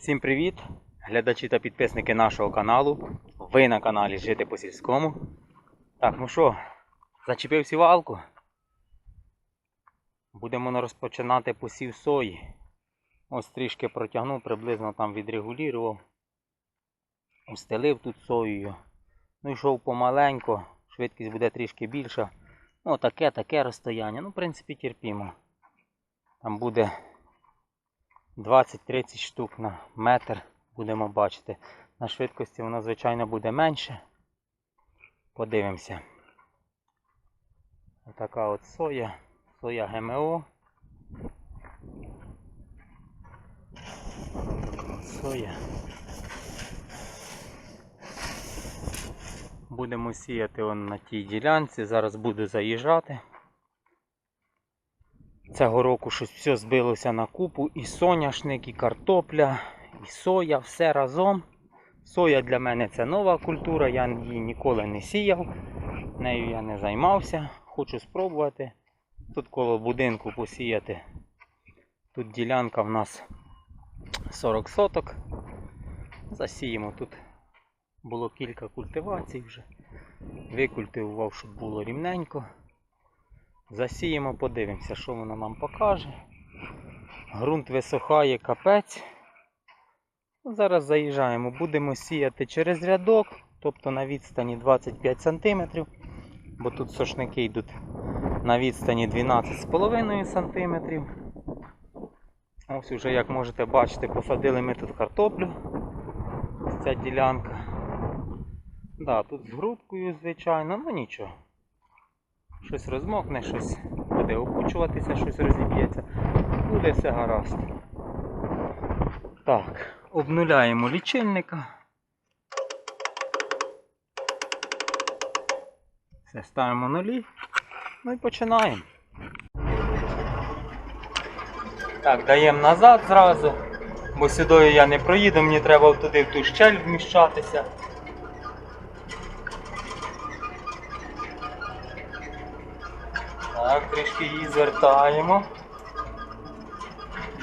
Всім привіт, глядачі та підписники нашого каналу. Ви на каналі Жити по сільському. Так, ну що, зачепив сівалку. Будемо розпочинати посів сої. Ось трішки протягнув, приблизно там відрегулював. Устелив тут соєю. Ну йшов помаленько, швидкість буде трішки більша. Ну, таке, таке розстояння. Ну, в принципі, терпімо. Там буде 20-30 штук на метр будемо бачити. На швидкості воно, звичайно, буде менше. Подивимося. Така от соя. Соя ГМО. Соя. Будемо сіяти на тій ділянці. Зараз буду заїжджати. Цього року щось все збилося на купу. І соняшник, і картопля, і соя, все разом. Соя для мене це нова культура, я її ніколи не сіяв, нею я не займався. Хочу спробувати. Тут коло будинку посіяти. Тут ділянка в нас 40 соток. Засіємо тут. Було кілька культивацій вже. Викультивував, щоб було рівненько. Засіємо, подивимося, що воно нам покаже. Грунт висохає капець. Ну, Зараз заїжджаємо, будемо сіяти через рядок, тобто на відстані 25 см, бо тут сошники йдуть на відстані 12,5 см. Ось уже, як можете бачити, посадили ми тут картоплю. Ця ділянка. Да, тут з грудкою, звичайно, ну нічого. Щось розмокне, щось буде опучуватися, щось розіб'ється. Буде все гаразд. Так, обнуляємо лічильника. Все, ставимо нулі. Ну і починаємо. Так, даємо назад зразу, бо сюди я не проїду, мені треба туди в ту щель вміщатися. Трішки її звертаємо.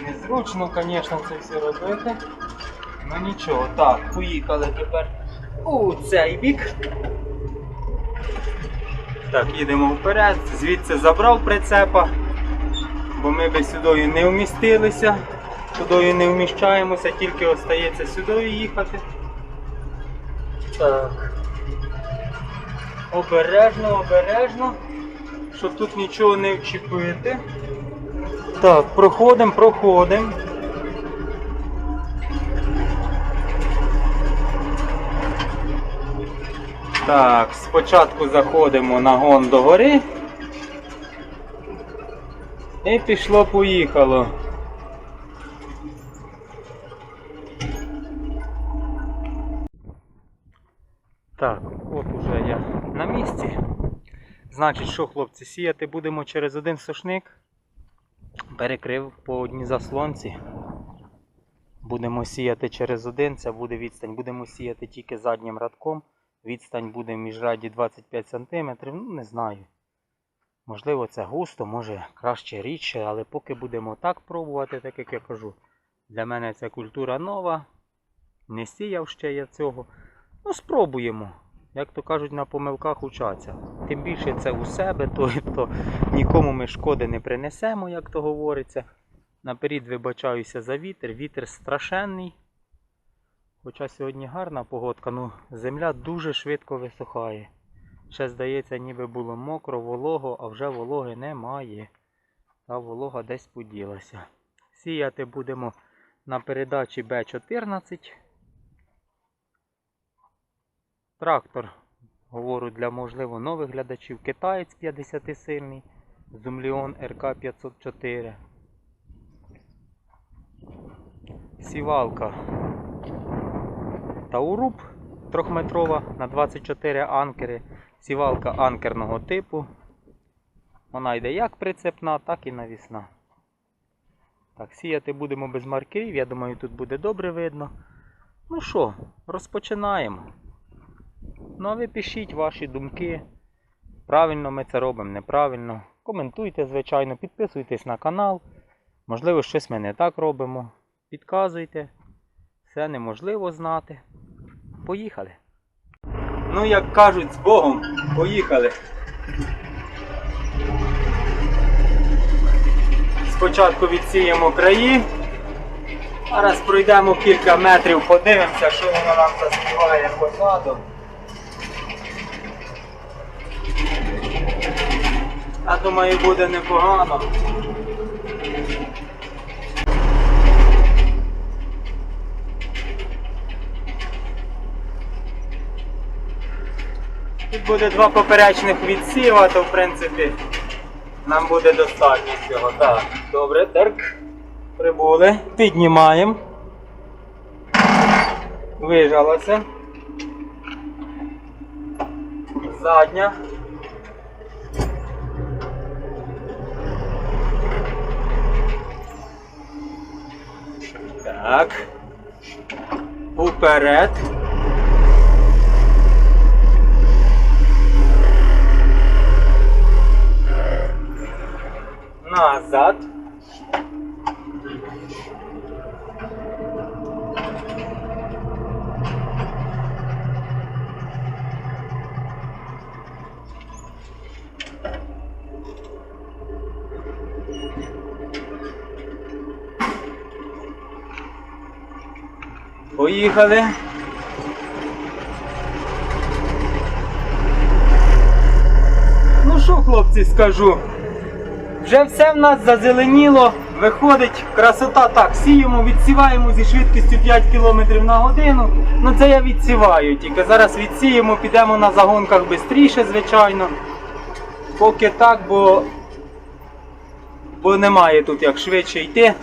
Незручно, звісно, це все робити. Ну нічого, так, поїхали тепер у цей бік. Так, їдемо вперед, звідси забрав прицепа, бо ми би сюди не вмістилися, туди не вміщаємося, тільки остається сюди їхати. Так. Обережно, обережно, щоб тут нічого не вчепити. Так, проходимо, проходимо. Так, спочатку заходимо на гон до гори. І пішло, поїхало. Так, от уже я на місці. Значить, що, хлопці, сіяти будемо через один сошник. Перекрив по одній заслонці. Будемо сіяти через один, це буде відстань. Будемо сіяти тільки заднім радком. Відстань буде в міжраді 25 см. Ну, не знаю. Можливо, це густо, може краще рідше, але поки будемо так пробувати, так як я кажу. Для мене це культура нова. Не сіяв ще я цього. Ну, спробуємо. Як то кажуть, на помилках учаться. Тим більше це у себе, то, то нікому ми шкоди не принесемо, як то говориться. Наперед вибачаюся за вітер. Вітер страшенний. Хоча сьогодні гарна погодка, ну земля дуже швидко висухає. Ще здається, ніби було мокро, волого, а вже вологи немає. Та волога десь поділася. Сіяти будемо на передачі Б14. Трактор, говорю для можливо нових глядачів, китаєць 50 сильний, Зумліон РК 504. Сівалка Тауруб трьохметрова на 24 анкери. Сівалка анкерного типу. Вона йде як прицепна, так і навісна. Так, сіяти будемо без маркерів, я думаю, тут буде добре видно. Ну що, розпочинаємо. Ну а ви пишіть ваші думки. Правильно ми це робимо, неправильно. Коментуйте, звичайно, підписуйтесь на канал. Можливо, щось ми не так робимо. Підказуйте. Все неможливо знати. Поїхали. Ну, як кажуть, з Богом, поїхали. Спочатку відсіємо краї. Зараз пройдемо кілька метрів, подивимося, що воно нам заспіває позаду. Я думаю, буде непогано. Тут буде два поперечних відсіва, то в принципі нам буде достатньо цього. Так, добре, так. Прибули. Піднімаємо. Вижалося. Задня. Так. Уперед. Назад. Поїхали. Ну що, хлопці, скажу? Вже все в нас зазеленіло, виходить красота так. Сіємо, відсіваємо зі швидкістю 5 км на годину. Ну це я відсіваю, тільки зараз відсіємо, підемо на загонках швидше, звичайно. Поки так, бо, бо немає тут як швидше йти,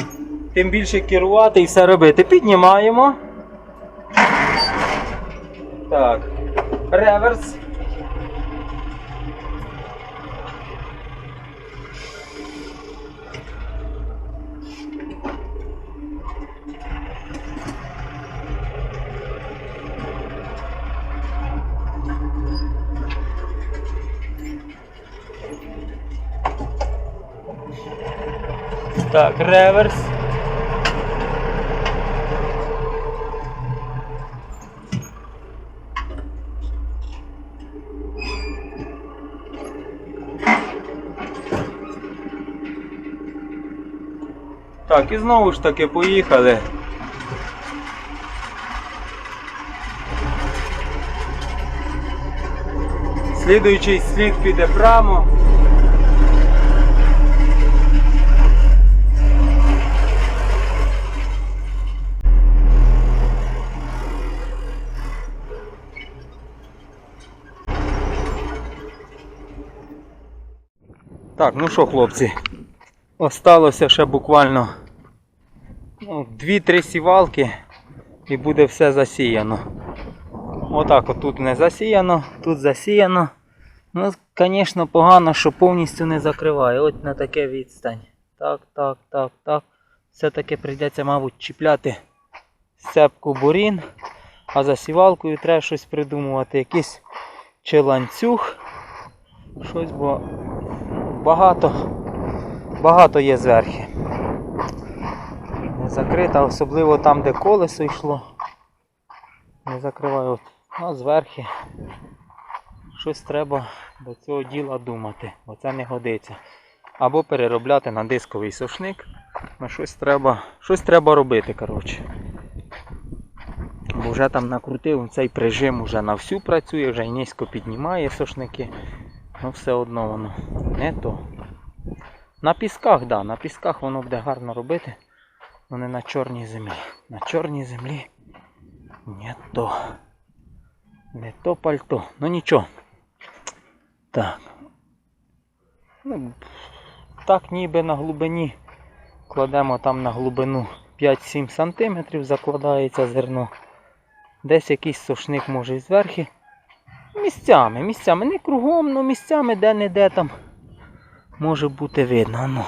тим більше керувати і все робити. Піднімаємо. Так. Реверс. Так, реверс. Так, і знову ж таки поїхали. Слідуючий слід піде прямо. Так, ну що, хлопці, осталося ще буквально ну, 2-3 сівалки і буде все засіяно. Отак от тут не засіяно, тут засіяно. Ну, звісно, погано, що повністю не закриває. От на таке відстань. Так, так, так, так. Все-таки прийдеться, мабуть, чіпляти сцепку бурін, а за сівалкою треба щось придумувати. Якийсь чи ланцюг. Щось, бо багато, багато є зверхи. Закрита, особливо там, де колесо йшло. Не закриваю. От. А зверхи щось треба до цього діла думати, бо це не годиться. Або переробляти на дисковий сушник. Ну, щось треба, щось треба робити, коротше. Бо вже там накрутив цей прижим уже на всю працює, вже й низько піднімає сушники. Ну все одно воно не то. На пісках, так, да, на пісках воно буде гарно робити. Але не на чорній землі. На чорній землі не то. Не то пальто. Ну нічого. Так. Ну, так ніби на глибині. Кладемо там на глибину 5-7 см закладається зерно. Десь якийсь сушник може і зверху. Місцями, місцями, не кругом, але місцями де-не-де там може бути видно. Ну.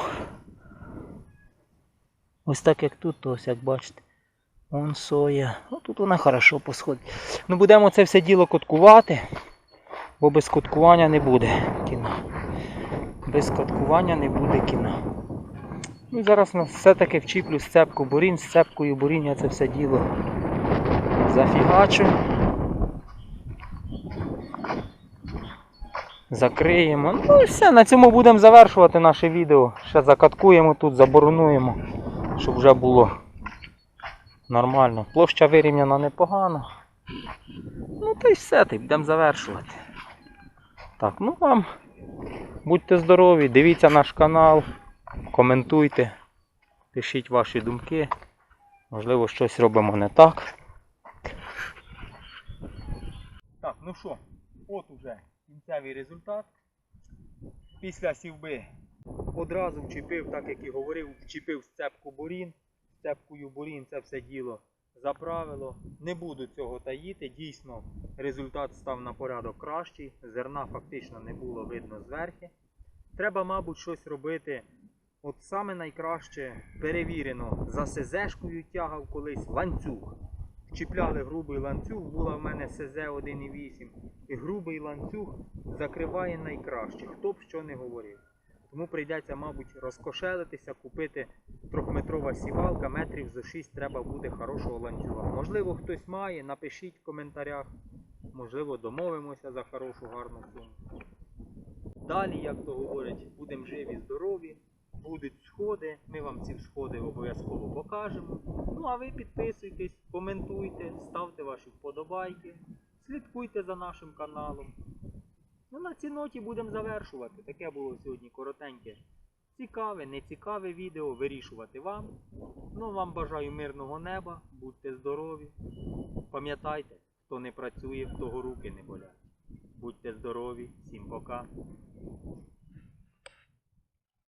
Ось так як тут, то ось як бачите. Вон соя. Ну, тут вона хорошо посходить. Ну будемо це все діло коткувати, бо без коткування не буде кіно. Без коткування не буде кіно. Ну зараз все-таки вчіплю сцепку бурінь, з цепкою бурінь я це все діло Зафігачу. Закриємо. Ну і все, на цьому будемо завершувати наше відео. Ще закаткуємо тут, заборонуємо, щоб вже було нормально. Площа вирівняна непогано. Ну та й все, ти будемо завершувати. Так, ну вам будьте здорові, дивіться наш канал, коментуйте, пишіть ваші думки. Можливо, щось робимо не так. Так, ну що, от уже кінцевий результат. Після сівби одразу вчепив, так як і говорив, вчепив сцепку бурін. Сцепкою бурін це все діло заправило. Не буду цього таїти. Дійсно, результат став на порядок кращий. Зерна фактично не було видно зверху. Треба, мабуть, щось робити. От саме найкраще перевірено за СЗшкою тягав колись ланцюг. Чіпляли грубий ланцюг, була в мене СЗ 1.8. І грубий ланцюг закриває найкраще, хто б що не говорив. Тому прийдеться, мабуть, розкошелитися, купити трьохметрова сівалка, метрів за 6 треба буде хорошого ланцюга. Можливо, хтось має, напишіть в коментарях. Можливо, домовимося за хорошу гарну суму. Далі, як то говорять, будемо живі, здорові, будуть сходи. Ми вам ці сходи обов'язково покажемо. Ну а ви підписуйтесь, коментуйте, ставте ваші вподобайки, слідкуйте за нашим каналом. Ну на цій ноті будемо завершувати. Таке було сьогодні коротеньке. Цікаве, нецікаве відео вирішувати вам. Ну вам бажаю мирного неба, будьте здорові. Пам'ятайте, хто не працює, в того руки не болять. Будьте здорові, всім пока.